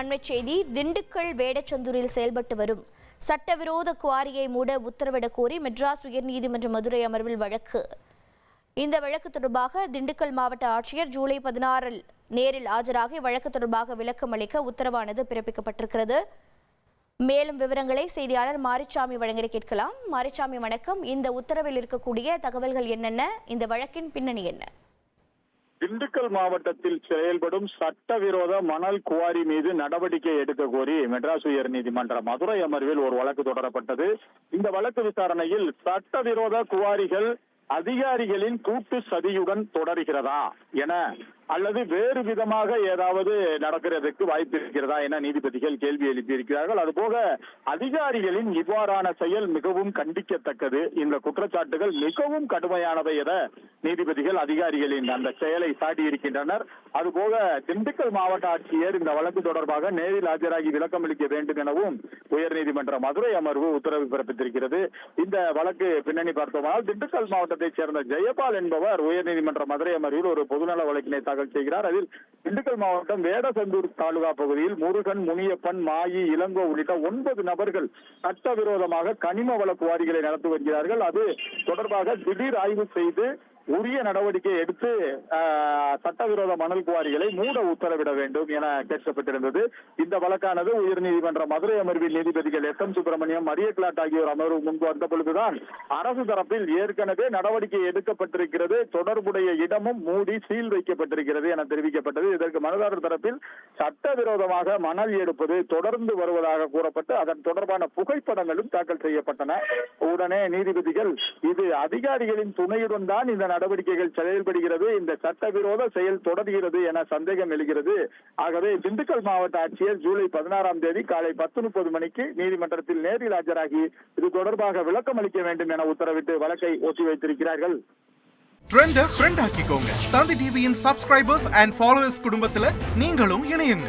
அண்மைச் செய்தி திண்டுக்கல் வேடச்சந்தூரில் செயல்பட்டு வரும். சட்டவிரோத குவாரியை மூட உத்தரவிடக் கோரி மெட்ராஸ் உயர்நீதிமன்ற மதுரை அமர்வில் வழக்கு. இந்த வழக்கு தொடர்பாக திண்டுக்கல் மாவட்ட ஆட்சியர் ஜூலை பதினாறில் நேரில் ஆஜராகி வழக்கு தொடர்பாக விளக்கம் அளிக்க உத்தரவானது பிறப்பிக்கப்பட்டிருக்கிறது. மேலும் விவரங்களை செய்தியாளர் மாரிச்சாமி வழங்கிட கேட்கலாம். மாரிச்சாமி வணக்கம். இந்த உத்தரவில் இருக்கக்கூடிய தகவல்கள் என்னென்ன? இந்த வழக்கின் பின்னணி என்ன? திண்டுக்கல் மாவட்டத்தில் செயல்படும் சட்டவிரோத மணல் குவாரி மீது நடவடிக்கை எடுக்க கோரி மெட்ராஸ் உயர் நீதிமன்ற மதுரை அமர்வில் ஒரு வழக்கு தொடரப்பட்டது. இந்த வழக்கு விசாரணையில் சட்டவிரோத குவாரிகள் அதிகாரிகளின் கூட்டு சதியுடன் தொடர்கிறதா என அல்லது வேறு விதமாக ஏதாவது நடக்கிறதுக்கு வாய்ப்பு இருக்கிறதா என நீதிபதிகள் கேள்வி எழுப்பியிருக்கிறார்கள். அதுபோக அதிகாரிகளின் இவ்வாறான செயல் மிகவும் கண்டிக்கத்தக்கது. இந்த குற்றச்சாட்டுகள் மிகவும் கடுமையானவை என நீதிபதிகள் அதிகாரிகளின் அந்த செயலை சாட்டியிருக்கின்றனர் அதுபோக திண்டுக்கல் மாவட்ட ஆட்சியர் இந்த வழக்கு தொடர்பாக நேரில் ஆஜராகி விளக்கம் அளிக்க வேண்டும் எனவும் உயர்நீதிமன்ற மதுரை அமர்வு உத்தரவு பிறப்பித்திருக்கிறது. இந்த வழக்கு பின்னணி பார்த்தோமானால் திண்டுக்கல் மாவட்டத்தைச் சேர்ந்த ஜெயபால் என்பவர் உயர்நீதிமன்ற மதுரை அமர்வில் ஒரு பொதுநல வழக்கினை தாக்கல் செய்கிறார். அதில் திண்டுக்கல் மாவட்டம் வேடசந்தூர் தாலுகா பகுதியில் முருகன் முனியப்பன் மாயி இளங்கோ உள்ளிட்ட ஒன்பது நபர்கள் சட்டவிரோதமாக கனிம வள குவாரிகளை நடத்தி வருகிறார்கள். அது தொடர்பாக திடீர் ஆய்வு செய்து உரிய நடவடிக்கை எடுத்து சட்டவிரோத மணல் குவாரிகளை மூட உத்தரவிட வேண்டும் என கேட்கப்பட்டிருந்தது. இந்த வழக்கானது உயர்நீதிமன்ற மதுரை அமர்வில் நீதிபதிகள் எஸ் எம் சுப்பிரமணியம் மரிய கிளாட் ஆகியோர் அமர்வு முன்பு வந்த பொழுதுதான் அரசு தரப்பில் ஏற்கனவே நடவடிக்கை எடுக்கப்பட்டிருக்கிறது. தொடர்புடைய இடமும் மூடி சீல் வைக்கப்பட்டிருக்கிறது என தெரிவிக்கப்பட்டது. இதற்கு மனுதாரர் தரப்பில் சட்டவிரோதமாக மணல் எடுப்பது தொடர்ந்து வருவதாக கூறப்பட்டு அதன் தொடர்பான புகைப்படங்களும் தாக்கல் செய்யப்பட்டன. உடனே நீதிபதிகள் இது அதிகாரிகளின் துணையுடன் தான் இந்த நடவடிக்கைகள் செயல்படுகிறது. இந்த சட்டவிரோத செயல் தொடர்கிறது என சந்தேகம் எழுகிறது. ஆகவே திண்டுக்கல் மாவட்ட ஆட்சியர் ஜூலை பதினாறாம் தேதி காலை பத்து முப்பது மணிக்கு நீதிமன்றத்தில் நேரில் ஆஜராகி இது தொடர்பாக விளக்கம் அளிக்க வேண்டும் என உத்தரவிட்டு வழக்கை ஒத்தி வைத்திருக்கிறார்கள். ட்ரெண்ட ஃப்ரெண்ட் ஆக்கிக்கோங்க. தந்தி டிவியின் சப்ஸ்கிரைபர்ஸ் அண்ட் ஃபாலோவர்ஸ் குடும்பத்துல நீங்களும் இணையுங்க.